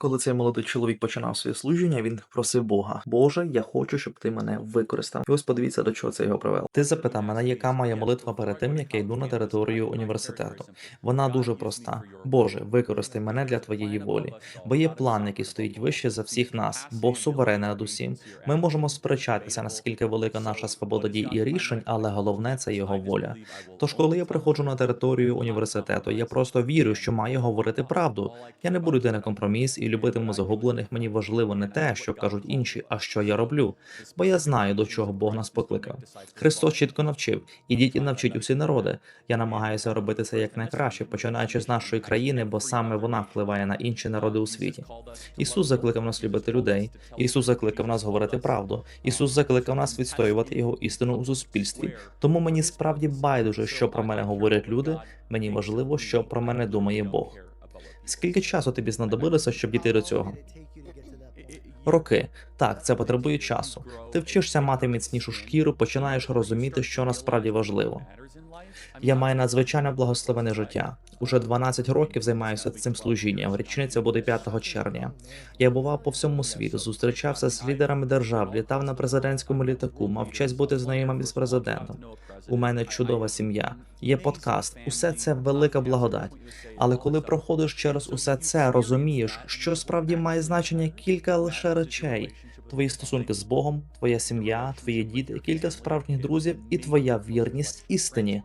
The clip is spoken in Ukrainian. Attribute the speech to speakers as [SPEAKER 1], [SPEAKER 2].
[SPEAKER 1] Коли цей молодий чоловік починав своє служіння, він просив Бога: Боже, я хочу, щоб ти мене використав. І ось подивіться, до чого це його привело. Ти запитав мене, яка моя молитва перед тим, як я йду на територію університету. Вона дуже проста. Боже, використай мене для твоєї волі. Бо є план, який стоїть вище за всіх нас, Бог суверенний над усім. Ми можемо сперечатися, наскільки велика наша свобода дій і рішень, але головне це його воля. Тож, коли я приходжу на територію університету, я просто вірю, що маю говорити правду. Я не буду йти на компроміс і любитиму загублених. Мені важливо не те, що кажуть інші, а що я роблю. Бо я знаю, до чого Бог нас покликав. Христос чітко навчив: ідіть і навчіть усі народи. Я намагаюся робити це якнайкраще, починаючи з нашої країни, бо саме вона впливає на інші народи у світі. Ісус закликав нас любити людей. Ісус закликав нас говорити правду. Ісус закликав нас відстоювати його істину у суспільстві. Тому мені справді байдуже, що про мене говорять люди. Мені важливо, що про мене думає Бог. Скільки часу тобі знадобилося, щоб дійти до цього? Роки. Так, це потребує часу. Ти вчишся мати міцнішу шкіру, починаєш розуміти, що насправді важливо. Я маю надзвичайно благословене життя. Уже 12 років займаюся цим служінням. Річниця буде 5 червня. Я бував по всьому світу, зустрічався з лідерами держав, літав на президентському літаку, мав честь бути знайомим із президентом. У мене чудова сім'я, є подкаст. Усе це велика благодать. Але коли проходиш через усе це, розумієш, що справді має значення кілька лише речей: твої стосунки з Богом, твоя сім'я, твої діти, кілька справжніх друзів і твоя вірність істині.